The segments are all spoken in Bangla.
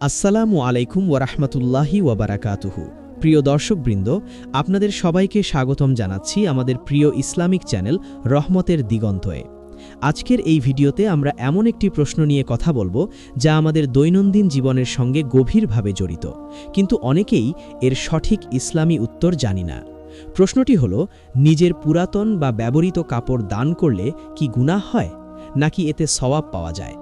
আসসালামু আলাইকুম ওয়ারাহমাতুল্লাহি ওয়াবারাকাতুহু। প্রিয় দর্শকবৃন্দ, আপনাদের সবাইকে স্বাগতম জানাচ্ছি আমাদের প্রিয় ইসলামিক চ্যানেল রহমতের দিগন্তয়ে আজকের এই ভিডিওতে আমরা এমন একটি প্রশ্ন নিয়ে কথা বলব, যা আমাদের দৈনন্দিন জীবনের সঙ্গে গভীরভাবে জড়িত, কিন্তু অনেকেই এর সঠিক ইসলামী উত্তর জানি না। প্রশ্নটি হল, নিজের পুরাতন বা ব্যবহৃত কাপড় দান করলে কি গুনাহ হয়, নাকি এতে সওয়াব পাওয়া যায়?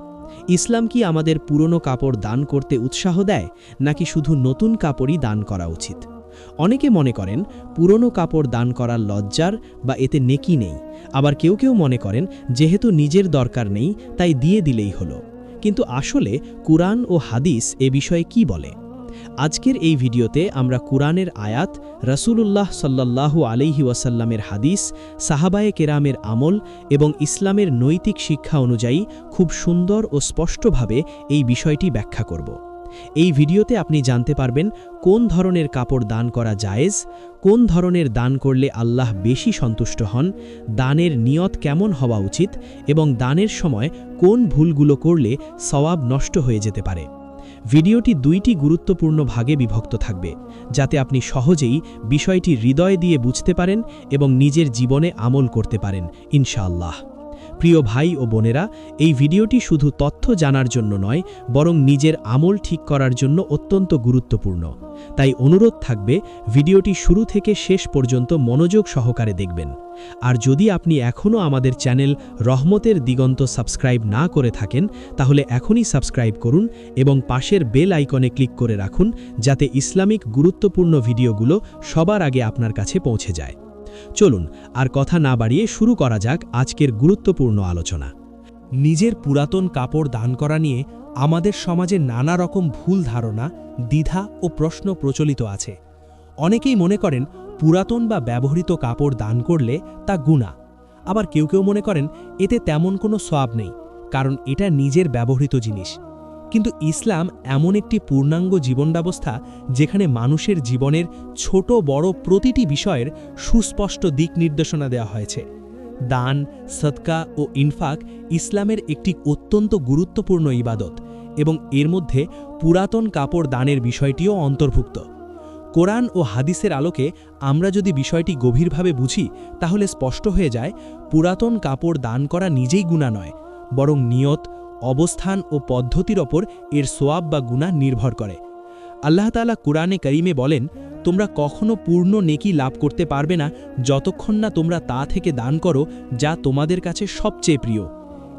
ইসলাম কি আমাদের পুরনো কাপড় দান করতে উৎসাহ দেয়, নাকি শুধু নতুন কাপড়ই দান করা উচিত? অনেকে মনে করেন, পুরনো কাপড় দান করার লজ্জার বা এতে নেকি নেই। আবার কেউ কেউ মনে করেন, যেহেতু নিজের দরকার নেই, তাই দিয়ে দিলেই হলো। কিন্তু আসলে কুরআন ও হাদিস এ বিষয়ে কি বলে? আজকের এই ভিডিওতে আমরা কুরআনের আয়াত, রসুলুল্লাহ সাল্লাল্লাহু আলাইহি ওয়াসাল্লামের হাদিস, সাহাবায়ে কেরামের আমল এবং ইসলামের নৈতিক শিক্ষা অনুযায়ী খুব সুন্দর ও স্পষ্টভাবে এই বিষয়টি ব্যাখ্যা করব। এই ভিডিওতে আপনি জানতে পারবেন কোন ধরনের কাপড় দান করা জায়েজ, কোন ধরনের দান করলে আল্লাহ বেশি সন্তুষ্ট হন, দানের নিয়ত কেমন হওয়া উচিত এবং দানের সময় কোন ভুলগুলো করলে সওয়াব নষ্ট হয়ে যেতে পারে। ভিডিওটি দুইটি গুরুত্বপূর্ণ ভাগে বিভক্ত থাকবে, যাতে আপনি সহজেই বিষয়টি হৃদয় দিয়ে বুঝতে পারেন এবং নিজের জীবনে আমল করতে পারেন, ইনশাআল্লাহ। প্রিয় ভাই ও বোনেরা, এই ভিডিওটি শুধু তথ্য জানার জন্য নয়, বরং নিজের আমল ঠিক করার জন্য অত্যন্ত গুরুত্বপূর্ণ। তাই অনুরোধ থাকবে, ভিডিওটি শুরু থেকে শেষ পর্যন্ত মনোযোগ সহকারে দেখবেন। আর যদি আপনি এখনও আমাদের চ্যানেল রহমতের দিগন্ত সাবস্ক্রাইব না করে থাকেন, তাহলে এখনই সাবস্ক্রাইব করুন এবং পাশের বেল আইকনে ক্লিক করে রাখুন, যাতে ইসলামিক গুরুত্বপূর্ণ ভিডিওগুলো সবার আগে আপনার কাছে পৌঁছে যায়। চলুন আর কথা না বাড়িয়ে শুরু করা যাক আজকের গুরুত্বপূর্ণ আলোচনা। নিজের পুরাতন কাপড় দান করা নিয়ে আমাদের সমাজে নানা রকম ভুল ধারণা, দ্বিধা ও প্রশ্ন প্রচলিত আছে। অনেকেই মনে করেন পুরাতন বা ব্যবহৃত কাপড় দান করলে তা গুণা আবার কেউ কেউ মনে করেন এতে তেমন কোনো সওয়াব নেই, কারণ এটা নিজের ব্যবহৃত জিনিস। কিন্তু ইসলাম এমন একটি পূর্ণাঙ্গ জীবন ব্যবস্থা যেখানে মানুষের জীবনের ছোট বড় প্রতিটি বিষয়ের সুস্পষ্ট দিক নির্দেশনা দেওয়া হয়েছে। দান সৎকা ও ইনফাক ইসলামের একটি অত্যন্ত গুরুত্বপূর্ণ ইবাদত এবং এর মধ্যে পুরাতন কাপড় দানের বিষয়টিও অন্তর্ভুক্ত। কোরআন ও হাদিসের আলোকে আমরা যদি বিষয়টি গভীরভাবে বুঝি, তাহলে স্পষ্ট হয়ে যায়, পুরাতন কাপড় দান করা নিজেই গুণা নয়, বরং নিয়ত অবস্থান ও পদ্ধতির ওপর এর সোয়াব বা গুণা নির্ভর করে। আল্লাহ তালা কুরআনে করিমে বলেন, তোমরা কখনো পূর্ণ নেকি লাভ করতে পারবে না যতক্ষণ না তোমরা তা থেকে দান করো যা তোমাদের কাছে সবচেয়ে প্রিয়।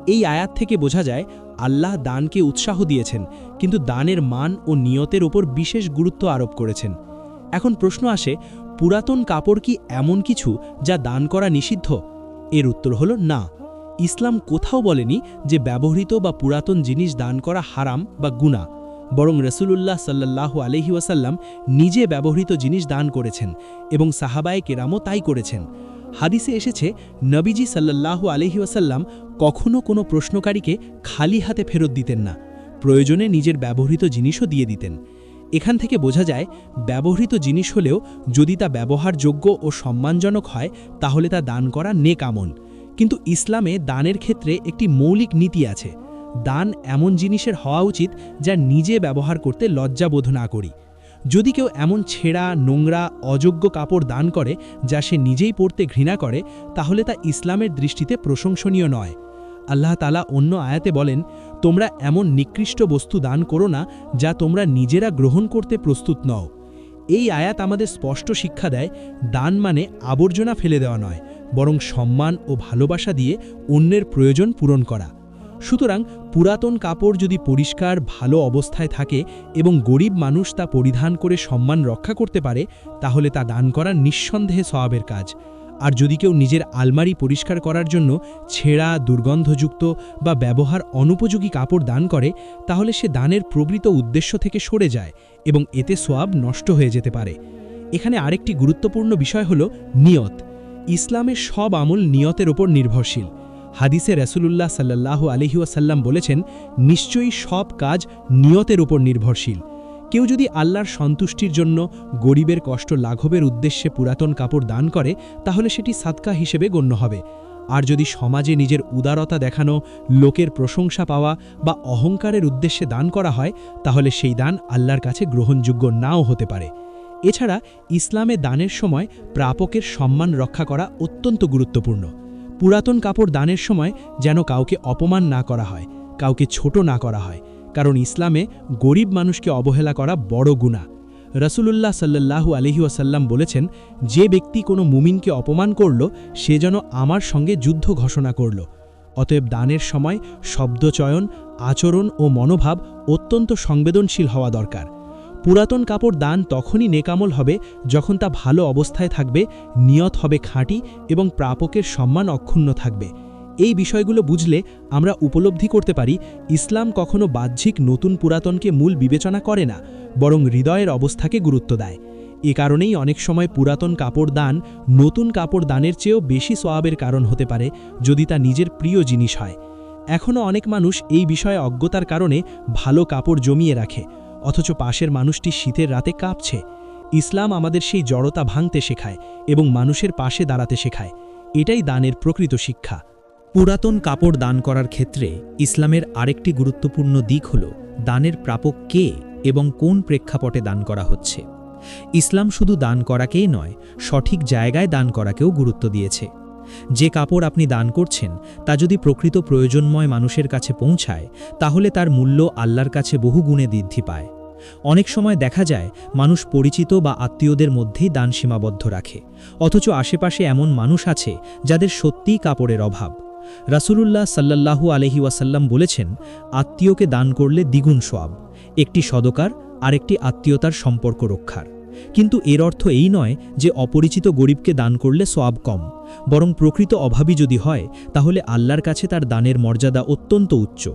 এই আয়াত থেকে বোঝা যায়, আল্লাহ দানকে উৎসাহ দিয়েছেন, কিন্তু দানের মান ও নিয়তের ওপর বিশেষ গুরুত্ব আরোপ করেছেন। এখন প্রশ্ন আসে, পুরাতন কাপড় কি এমন কিছু যা দান করা নিষিদ্ধ? এর উত্তর হল, না। ইসলাম কোথাও বলেনি যে ব্যবহৃত বা পুরাতন জিনিস দান করা হারাম বা গুণা বরং রসুলুল্লাহ সাল্লাহ আলহি ওয়াসাল্লাম নিজে ব্যবহৃত জিনিস দান করেছেন এবং সাহাবায় কেরামও তাই করেছেন। হাদিসে এসেছে, নবীজি সাল্লাহ আলহি ওয়াসাল্লাম কখনও কোনো প্রশ্নকারীকে খালি হাতে ফেরত দিতেন না, প্রয়োজনে নিজের ব্যবহৃত জিনিসও দিয়ে দিতেন। এখান থেকে বোঝা যায়, ব্যবহৃত জিনিস হলেও যদি তা ব্যবহারযোগ্য ও সম্মানজনক হয়, তাহলে তা দান করা নেক আমল। কিন্তু ইসলামে দানের ক্ষেত্রে একটি মৌলিক নীতি আছে। দান এমন জিনিসের হওয়া উচিত যা নিজে ব্যবহার করতে লজ্জাবোধ না করি। যদি কেউ এমন ছেঁড়া, নোংরা, অযোগ্য কাপড় দান করে যা সে নিজেই পড়তে ঘৃণা করে, তাহলে তা ইসলামের দৃষ্টিতে প্রশংসনীয় নয়। আল্লাহ তালা অন্য আয়াতে বলেন, তোমরা এমন নিকৃষ্ট বস্তু দান করো না যা তোমরা নিজেরা গ্রহণ করতে প্রস্তুত নও। এই আয়াত আমাদের স্পষ্ট শিক্ষা দেয়, দান মানে আবর্জনা ফেলে দেওয়া নয়। বরং সম্মান ও ভালোবাসা দিয়ে অন্যের প্রয়োজন পূরণ করা। সুতরাং পুরাতন কাপড় যদি পরিষ্কার, ভালো অবস্থায় থাকে এবং গরিব মানুষ তা পরিধান করে সম্মান রক্ষা করতে পারে, তাহলে তা দান করা নিঃসন্দেহে স্বভাবের কাজ। আর যদি কেউ নিজের আলমারি পরিষ্কার করার জন্য ছেঁড়া, দুর্গন্ধযুক্ত বা ব্যবহার অনুপযোগী কাপড় দান করে, তাহলে সে দানের প্রবৃত উদ্দেশ্য থেকে সরে যায় এবং এতে সোয়াব নষ্ট হয়ে যেতে পারে। এখানে আরেকটি গুরুত্বপূর্ণ বিষয় হল নিয়ত। ইসলামের সব আমল নিয়তের ওপর নির্ভরশীল। হাদিসে রসুলুল্লাহ সাল্লাহ আলহিউসাল্লাম বলেছেন, নিশ্চয়ই সব কাজ নিয়তের ওপর নির্ভরশীল। কেউ যদি আল্লাহর সন্তুষ্টির জন্য গরিবের কষ্ট লাঘবের উদ্দেশ্যে পুরাতন কাপড় দান করে, তাহলে সেটি সাদকা হিসেবে গণ্য হবে। আর যদি সমাজে নিজের উদারতা দেখানো, লোকের প্রশংসা পাওয়া বা অহংকারের উদ্দেশ্যে দান করা হয়, তাহলে সেই দান আল্লাহর কাছে গ্রহণযোগ্য নাও হতে পারে। এছাড়া ইসলামে দানের সময় প্রাপকের সম্মান রক্ষা করা অত্যন্ত গুরুত্বপূর্ণ। পুরাতন কাপড় দানের সময় যেন কাউকে অপমান না করা হয়, কাউকে ছোট না করা হয়, কারণ ইসলামে গরিব মানুষকে অবহেলা করা বড় গুণা রসুলুল্লাহ সাল্লাল্লাহু আলহি ওয়াসাল্লাম বলেছেন, যে ব্যক্তি কোনো মুমিনকে অপমান করল, সে যেন আমার সঙ্গে যুদ্ধ ঘোষণা করল। অতএব দানের সময় শব্দচয়ন, আচরণ ও মনোভাব অত্যন্ত সংবেদনশীল হওয়া দরকার। পুরাতন কাপড় দান তখনই নেকামল হবে যখন তা ভালো অবস্থায় থাকবে, নিয়ত হবে খাঁটি এবং প্রাপকের সম্মান অক্ষুণ্ণ থাকবে। এই বিষয়গুলো বুঝলে আমরা উপলব্ধি করতে পারি, ইসলাম কখনো বাহ্যিক নতুন পুরাতনকে মূল বিবেচনা করে না, বরং হৃদয়ের অবস্থাকে গুরুত্ব দেয়। এ কারণেই অনেক সময় পুরাতন কাপড় দান নতুন কাপড় দানের চেয়েও বেশি সোয়াবের কারণ হতে পারে যদি তা নিজের প্রিয় জিনিস হয়। এখনও অনেক মানুষ এই বিষয়ে অজ্ঞতার কারণে ভালো কাপড় জমিয়ে রাখে। অথচ পাশের মানুষটি শীতের রাতে কাঁপছে। ইসলাম আমাদের সেই জড়তা ভাঙতে শেখায় এবং মানুষের পাশে দাঁড়াতে শেখায়। এটাই দানের প্রকৃত শিক্ষা। পুরাতন কাপড় দান করার ক্ষেত্রে ইসলামের আরেকটি গুরুত্বপূর্ণ দিক হল, দানের প্রাপক কে এবং কোন প্রেক্ষাপটে দান করা হচ্ছে। ইসলাম শুধু দান করাকেই নয়, সঠিক জায়গায় দান করাকেও গুরুত্ব দিয়েছে। যে কাপড় আপনি দান করছেন, তা যদি প্রকৃত প্রয়োজনময় মানুষের কাছে পৌঁছায়, তাহলে তার মূল্য আল্লাহর কাছে বহু গুণে বৃদ্ধি পায়। অনেক সময় দেখা যায়, মানুষ পরিচিত বা আত্মীয়দের মধ্যেই দান সীমাবদ্ধ রাখে, অথচ আশেপাশে এমন মানুষ আছে, যাদের সত্যিই কাপড়ের অভাব। রাসূলুল্লাহ সাল্লাল্লাহু আলহি ওয়াসাল্লাম বলেছেন, আত্মীয়কে দান করলে দ্বিগুণ সোয়াব একটি সদকার আরেকটি আত্মীয়তার সম্পর্ক রক্ষার। কিন্তু এর অর্থ এই নয় যে অপরিচিত গরিবকে দান করলে সোয়াব কম। বরং প্রকৃত অভাবী যদি হয়, তাহলে আল্লাহর কাছে তার দানের মর্যাদা অত্যন্ত উচ্চ।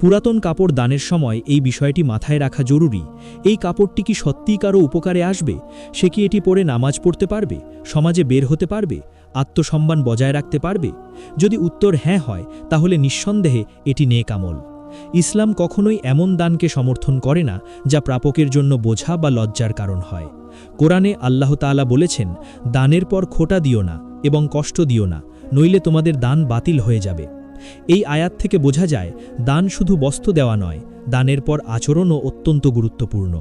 পুরাতন কাপড় দানের সময় এই বিষয়টি মাথায় রাখা জরুরি। এই কাপড়টি কি সত্যিই কারও উপকারে আসবে? সে কি এটি পরে নামাজ পড়তে পারবে? সমাজে বের হতে পারবে? আত্মসম্মান বজায় রাখতে পারবে? যদি উত্তর হ্যাঁ হয়, তাহলে নিঃসন্দেহে এটি নেকামল ইসলাম কখনোই এমন দানকে সমর্থন করে না, যা প্রাপকের জন্য বোঝা বা লজ্জার কারণ হয়। কোরআনে আল্লাহ তাআলা বলেছেন, দানের পর খোটা দিও না এবং কষ্ট দিও না, নইলে তোমাদের দান বাতিল হয়ে যাবে। এই আয়াত থেকে বোঝা যায়, দান শুধু বস্ত্র দেওয়া নয়, দানের পর আচরণও অত্যন্ত গুরুত্বপূর্ণ।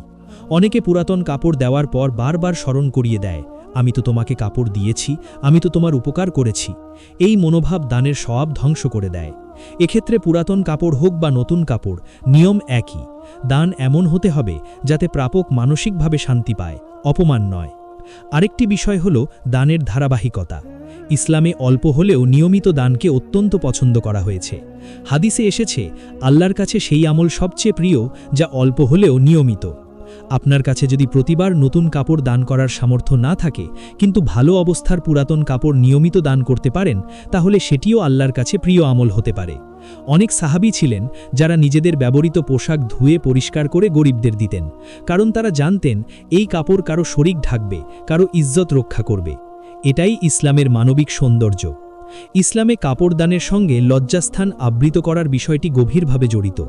অনেকে পুরাতন কাপড় দেওয়ার পর বারবার স্মরণ করিয়ে দেয়, আমি তো তোমাকে কাপড় দিয়েছি, আমি তো তোমার উপকার করেছি। এই মনোভাব দানের স্বভাব ধ্বংস করে দেয়। এক্ষেত্রে পুরাতন কাপড় হোক বা নতুন কাপড়, নিয়ম একই। দান এমন হতে হবে যাতে প্রাপক মানসিকভাবে শান্তি পায়, অপমান নয়। আরেকটি বিষয় হল দানের ধারাবাহিকতা। ইসলামে অল্প হলেও নিয়মিত দানকে অত্যন্ত পছন্দ করা হয়েছে। হাদিসে এসেছে, আল্লাহর কাছে সেই আমল সবচেয়ে প্রিয়, যা অল্প হলেও নিয়মিত। আপনার কাছে যদি প্রতিবার নতুন কাপড় দান করার সামর্থ্য না থাকে, কিন্তু ভালো অবস্থার পুরাতন কাপড় নিয়মিত দান করতে পারেন, তাহলে সেটিও আল্লাহর কাছে প্রিয় আমল হতে পারে। অনেক সাহাবি ছিলেন যারা নিজেদের ব্যবহৃত পোশাক ধুয়ে পরিষ্কার করে গরিবদের দিতেন, কারণ তারা জানতেন এই কাপড় কারও শরিক ঢাকবে, কারও ইজ্জত রক্ষা করবে। এটাই ইসলামের মানবিক সৌন্দর্য। ইসলামে কাপড় দানের সঙ্গে লজ্জাস্থান আবৃত করার বিষয়টি গভীরভাবে জড়িত।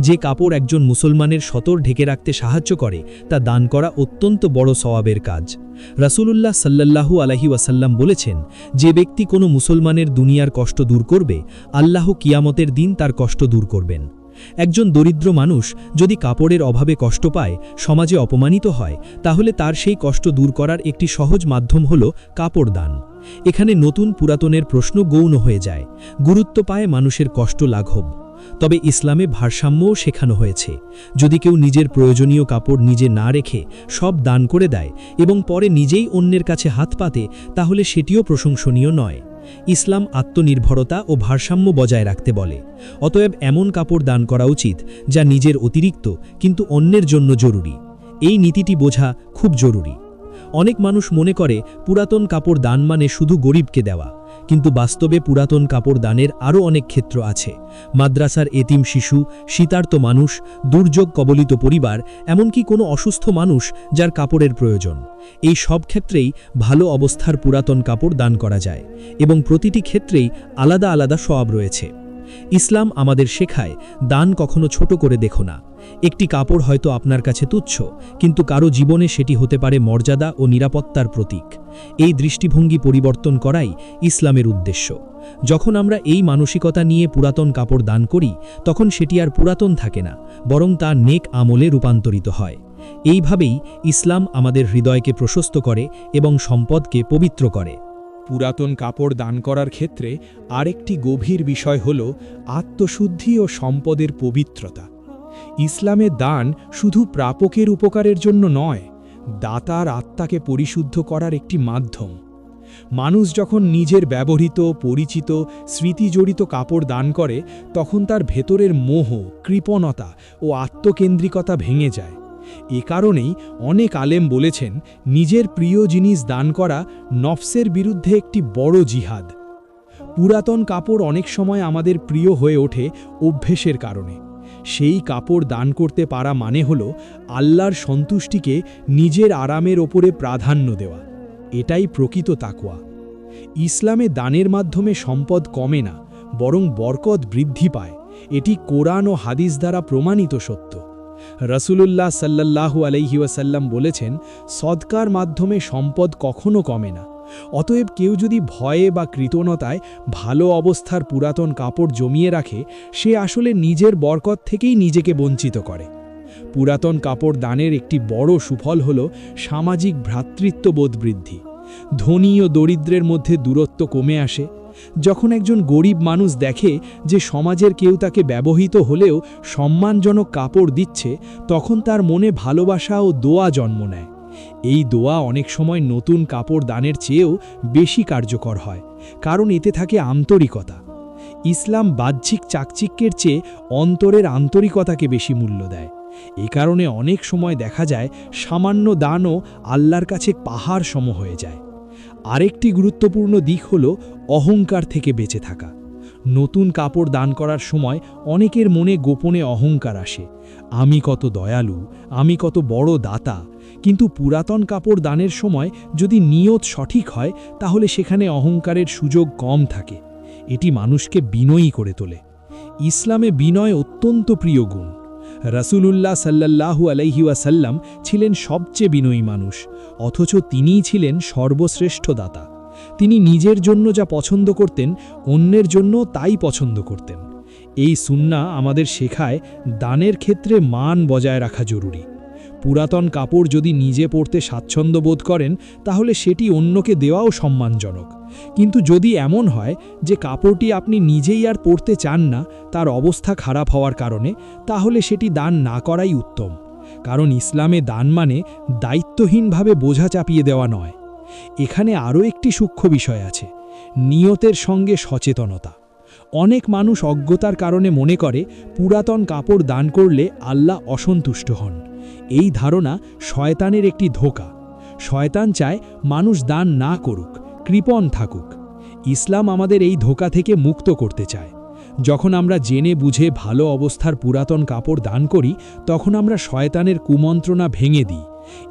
যে কাপড় একজন মুসলমানের সতর ঢেকে রাখতে সাহায্য করে, তা দান করা অত্যন্ত বড় সওয়াবের কাজ। রাসূলুল্লাহ সাল্লাল্লাহু আলাহি ওয়াসাল্লাম বলেছেন, যে ব্যক্তি কোনো মুসলমানের দুনিয়ার কষ্ট দূর করবে, আল্লাহ কিয়ামতের দিন তার কষ্ট দূর করবেন। একজন দরিদ্র মানুষ যদি কাপড়ের অভাবে কষ্ট পায়, সমাজে অপমানিত হয়, তাহলে তার সেই কষ্ট দূর করার একটি সহজ মাধ্যম হল কাপড় দান এখানে নতুন পুরাতনের প্রশ্ন গৌণ হয়ে যায়, গুরুত্ব পায় মানুষের কষ্ট লাঘব। তবে ইসলামে ভারসাম্যও শেখানো হয়েছে, যদি কেউ নিজের প্রয়োজনীয় কাপড় নিজে না রেখে সব দান করে দেয় এবং পরে নিজেই অন্যের কাছে হাত পাতে, তাহলে সেটিও প্রশংসনীয় নয়। ইসলাম আত্মনির্ভরতা ও ভারসাম্য বজায় রাখতে বলে, অতএব এমন কাপড় দান করা উচিত যা নিজের অতিরিক্ত কিন্তু অন্যের জন্য জরুরি। এই নীতিটি বোঝা খুব জরুরি। অনেক মানুষ মনে করে, পুরাতন কাপড় দান মানে শুধু গরিবকে দেওয়া। কিন্তু বাস্তবে পুরাতন কাপড় দানের আরও অনেক ক্ষেত্র আছে। মাদ্রাসার এতিম শিশু, শীতার্ত মানুষ, দুর্যোগ কবলিত পরিবার, এমনকি কোনো অসুস্থ মানুষ যার কাপড়ের প্রয়োজন। এই সব ক্ষেত্রেই ভালো অবস্থার পুরাতন কাপড় দান করা যায় এবং প্রতিটি ক্ষেত্রেই আলাদা আলাদা সওয়াব রয়েছে। ইসলাম আমাদের শেখায়, দান কখনো ছোট করে দেখো না। একটি কাপড় হয়তো আপনার কাছে তুচ্ছ, কিন্তু কারও জীবনে সেটি হতে পারে মর্যাদা ও নিরাপত্তার প্রতীক। এই দৃষ্টিভঙ্গি পরিবর্তন করাই ইসলামের উদ্দেশ্য। যখন আমরা এই মানসিকতা নিয়ে পুরাতন কাপড় দান করি, তখন সেটি আর পুরাতন থাকে না, বরং তা নেক আমলে রূপান্তরিত হয়। এইভাবেই ইসলাম আমাদের হৃদয়কে প্রশস্ত করে এবং সম্পদকে পবিত্র করে। পুরাতন কাপড় দান করার ক্ষেত্রে আরেকটি গভীর বিষয় হল আত্মশুদ্ধি ও সম্পদের পবিত্রতা। ইসলামে দান শুধু প্রাপকের উপকারের জন্য নয়, দাতার আত্মাকে পরিশুদ্ধ করার একটি মাধ্যম। মানুষ যখন নিজের ব্যবহৃত, পরিচিত, স্মৃতিজড়িত কাপড় দান করে, তখন তার ভেতরের মোহ, কৃপণতা ও আত্মকেন্দ্রিকতা ভেঙে যায়। এ কারণেই অনেক আলেম বলেছেন, নিজের প্রিয় জিনিস দান করা নফসের বিরুদ্ধে একটি বড় জিহাদ। পুরাতন কাপড় অনেক সময় আমাদের প্রিয় হয়ে ওঠে অভ্যেসের কারণে। সেই কাপড় দান করতে পারা মানে হল আল্লাহর সন্তুষ্টিকে নিজের আরামের ওপরে প্রাধান্য দেওয়া। এটাই প্রকৃত তাকুয়া ইসলামে দানের মাধ্যমে সম্পদ কমে না, বরং বরকত বৃদ্ধি পায়। এটি কোরআন ও হাদিস দ্বারা প্রমাণিত সত্য। রসুলুল্লাহ সাল্লাল্লাহু আলাইহি ওয়াসাল্লাম বলেছেন সদকার মাধ্যমে সম্পদ কখনো কমে না। অতএব কেউ যদি ভয়ে বা কৃতনতায় ভালো অবস্থার পুরাতন কাপড় জমিয়ে রাখে, সে আসলে নিজের বরকত থেকেই নিজেকে বঞ্চিত করে। পুরাতন কাপড় দানের একটি বড় সুফল হল সামাজিক ভ্রাতৃত্ববোধ বৃদ্ধি। ধনী ও দরিদ্রের মধ্যে দূরত্ব কমে আসে যখন একজন গরিব মানুষ দেখে যে সমাজের কেউ তাকে ব্যবহৃত হলেও সম্মানজনক কাপড় দিচ্ছে, তখন তার মনে ভালোবাসা ও দোয়া জন্ম নেয়। এই দোয়া অনেক সময় নতুন কাপড় দানের চেয়েও বেশি কার্যকর হয়, কারণ এতে থাকে আন্তরিকতা। ইসলাম বাহ্যিক চাকচিক্যের চেয়ে অন্তরের আন্তরিকতাকে বেশি মূল্য দেয়। এ কারণে অনেক সময় দেখা যায় সামান্য দানও আল্লাহর কাছে পাহাড় সম হয়ে যায়। আরেকটি গুরুত্বপূর্ণ দিক হল অহংকার থেকে বেঁচে থাকা। নতুন কাপড় দান করার সময় অনেকের মনে গোপনে অহংকার আসে। আমি কত দয়ালু, আমি কত বড় দাতা, কিন্তু পুরাতন কাপড় দানের সময় যদি নিয়ত সঠিক হয়, তাহলে সেখানে অহংকারের সুযোগ কম থাকে। এটি মানুষকে বিনয়ী করে তোলে। ইসলামে বিনয় অত্যন্ত প্রিয় গুণ। রাসূলুল্লাহ সাল্লাল্লাহু আলাইহি ওয়াসাল্লাম ছিলেন সবচেয়ে বিনয়ী মানুষ, অথচ তিনিই ছিলেন সর্বশ্রেষ্ঠ দাতা। তিনি নিজের জন্য যা পছন্দ করতেন, অন্যের জন্য তাই পছন্দ করতেন। এই সুন্না আমাদের শেখায় দানের ক্ষেত্রে মান বজায় রাখা জরুরি। পুরাতন কাপড় যদি নিজে পরতে স্বাচ্ছন্দ্য বোধ করেন, তাহলে সেটি অন্যকে দেওয়াও সম্মানজনক। কিন্তু যদি এমন হয় যে কাপড়টি আপনি নিজেই আর পরতে চান না, তার অবস্থা খারাপ হওয়ার কারণে, তাহলে সেটি দান না করাই উত্তম। কারণ ইসলামে দান মানে দায়িত্বহীনভাবে বোঝা চাপিয়ে দেওয়া নয়। এখানে আরও একটি সূক্ষ্ম বিষয় আছে, নিয়তের সঙ্গে সচেতনতা। অনেক মানুষ অজ্ঞতার কারণে মনে করে, পুরাতন কাপড় দান করলে আল্লাহ অসন্তুষ্ট হন। এই ধারণা শয়তানের একটি ধোকা। শয়তান চায় মানুষ দান না করুক, কৃপণ থাকুক। ইসলাম আমাদের এই ধোকা থেকে মুক্ত করতে চায়। যখন আমরা জেনে বুঝে ভালো অবস্থার পুরাতন কাপড় দান করি, তখন আমরা শয়তানের কুমন্ত্রণা ভেঙে দিই।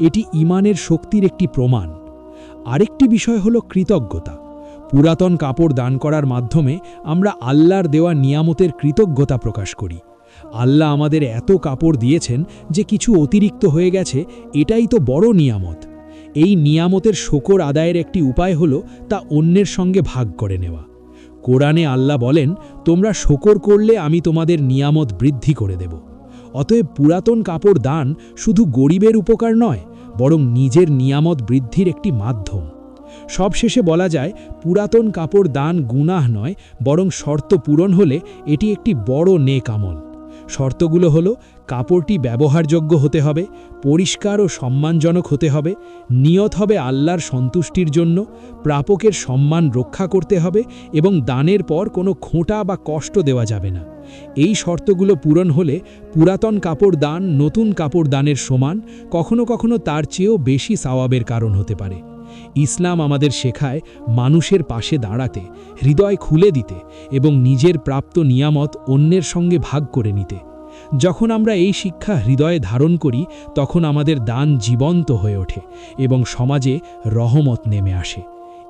এটি ইমানের শক্তির একটি প্রমাণ। আরেকটি বিষয় হল কৃতজ্ঞতা। পুরাতন কাপড় দান করার মাধ্যমে আমরা আল্লাহর দেওয়া নিয়ামতের কৃতজ্ঞতা প্রকাশ করি। আল্লাহ আমাদের এত কাপড় দিয়েছেন যে কিছু অতিরিক্ত হয়ে গেছে, এটাই তো বড় নিয়ামত। এই নিয়ামতের শকর আদায়ের একটি উপায় হল তা অন্যের সঙ্গে ভাগ করে নেওয়া। কোরআনে আল্লাহ বলেন, তোমরা শকর করলে আমি তোমাদের নিয়ামত বৃদ্ধি করে দেব। অতএব পুরাতন কাপড় দান শুধু গরিবের উপকার নয়, বরং নিজের নিয়ামত বৃদ্ধির একটি মাধ্যম। সবশেষে বলা যায়, পুরাতন কাপড় দান গুনাহ নয়, বরং শর্ত পূরণ হলে এটি একটি বড় নেক আমল। শর্তগুলো হলো, কাপড়টি ব্যবহারযোগ্য হতে হবে, পরিষ্কার ও সম্মানজনক হতে হবে, নিয়ত হবে আল্লাহর সন্তুষ্টির জন্য, প্রাপকের সম্মান রক্ষা করতে হবে এবং দানের পর কোনো খোঁটা বা কষ্ট দেওয়া যাবে না। এই শর্তগুলো পূরণ হলে পুরাতন কাপড় দান নতুন কাপড় দানের সমান, কখনো কখনো তার চেয়েও বেশি সাওয়াবের কারণ হতে পারে। ইসলাম আমাদের শেখায় মানুষের পাশে দাঁড়াতে, হৃদয় খুলে দিতে এবং নিজের প্রাপ্ত নিয়ামত অন্যের সঙ্গে ভাগ করে নিতে। যখন আমরা এই শিক্ষা হৃদয়ে ধারণ করি, তখন আমাদের দান জীবন্ত হয়ে ওঠে এবং সমাজে রহমত নেমে আসে।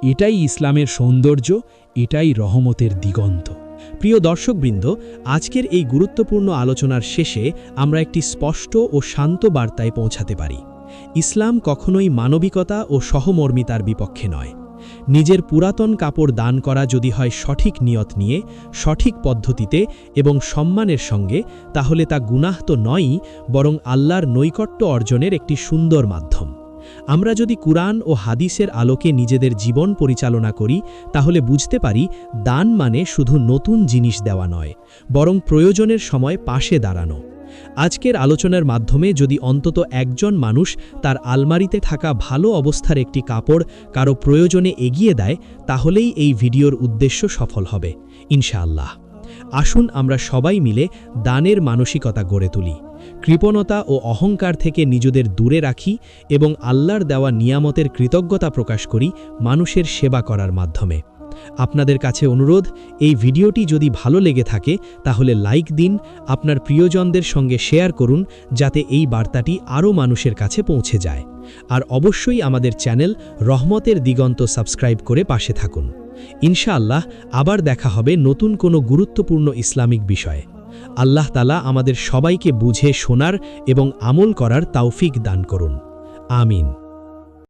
এটাই ইসলামের সৌন্দর্য, এটাই রহমতের দিগন্ত। প্রিয় দর্শকবৃন্দ, আজকের এই গুরুত্বপূর্ণ আলোচনার শেষে আমরা একটি স্পষ্ট ও শান্ত বার্তায় পৌঁছাতে পারি। ইসলাম কখনোই মানবিকতা ও সহমর্মিতার বিপক্ষে নয়। নিজের পুরাতন কাপড় দান করা যদি হয় সঠিক নিয়ত নিয়ে, সঠিক পদ্ধতিতে এবং সম্মানের সঙ্গে, তাহলে তা গুনাহ তো নয়ই, বরং আল্লাহর নৈকট্য অর্জনের একটি সুন্দর মাধ্যম। আমরা যদি কুরআন ও হাদিসের আলোকে নিজেদের জীবন পরিচালনা করি, তাহলে বুঝতে পারি দান মানে শুধু নতুন জিনিস দেওয়া নয়, বরং প্রয়োজনের সময় পাশে দাঁড়ানো। আজকের আলোচনার মাধ্যমে যদি অন্তত একজন মানুষ তার আলমারিতে থাকা ভালো অবস্থার একটি কাপড় কারও প্রয়োজনে এগিয়ে দেয়, তাহলেই এই ভিডিওর উদ্দেশ্য সফল হবে, ইনশাআল্লাহ। আসুন আমরা সবাই মিলে দানের মানসিকতা গড়ে তুলি, কৃপণতা ও অহংকার থেকে নিজেদের দূরে রাখি এবং আল্লাহর দেওয়া নিয়ামতের কৃতজ্ঞতা প্রকাশ করি মানুষের সেবা করার মাধ্যমে। আপনাদের কাছে অনুরোধ, এই ভিডিওটি যদি ভালো লেগে থাকে, তাহলে লাইক দিন, আপনার প্রিয়জনদের সঙ্গে শেয়ার করুন, যাতে এই বার্তাটি আরও মানুষের কাছে পৌঁছে যায়। আর অবশ্যই আমাদের চ্যানেল রহমতের দিগন্ত সাবস্ক্রাইব করে পাশে থাকুন। ইনশাআল্লাহ, আবার দেখা হবে নতুন কোনো গুরুত্বপূর্ণ ইসলামিক বিষয়ে। আল্লাহ তালা আমাদের সবাইকে বুঝে, শোনার এবং আমল করার তাওফিক দান করুন। আমিন।